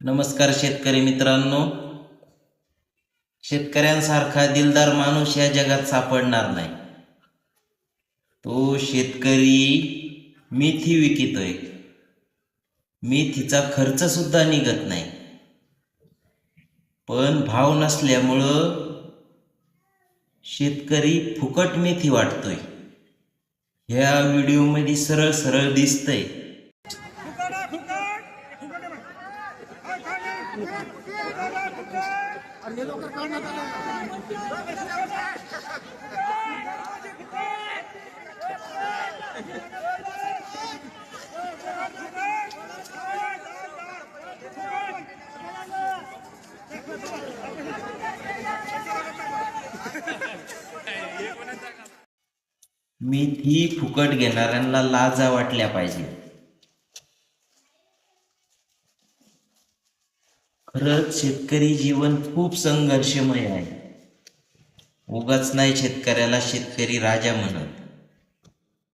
नमस्कार शेतकरी मित्रांनो. शेतकऱ्यांसारखा दिलदार माणूस या जगात सापडणार नाही. तो शेतकरी मेथी विकितोय. मेथीचा खर्च सुद्धा निघत नाही. पण भाव नसल्यामुळं शेतकरी फुकट मेथी वाटतोय. ह्या व्हिडिओमध्ये सरळ सरळ दिसतंय. अरे आहे, फुकट फुकट फुकट घेणाऱ्यांना लाजा वाटल्या पाहिजे. खरंच शेतकरी जीवन खूप संघर्षमय आहे. उगाच नाही शेतकऱ्याला शेतकरी राजा म्हणत.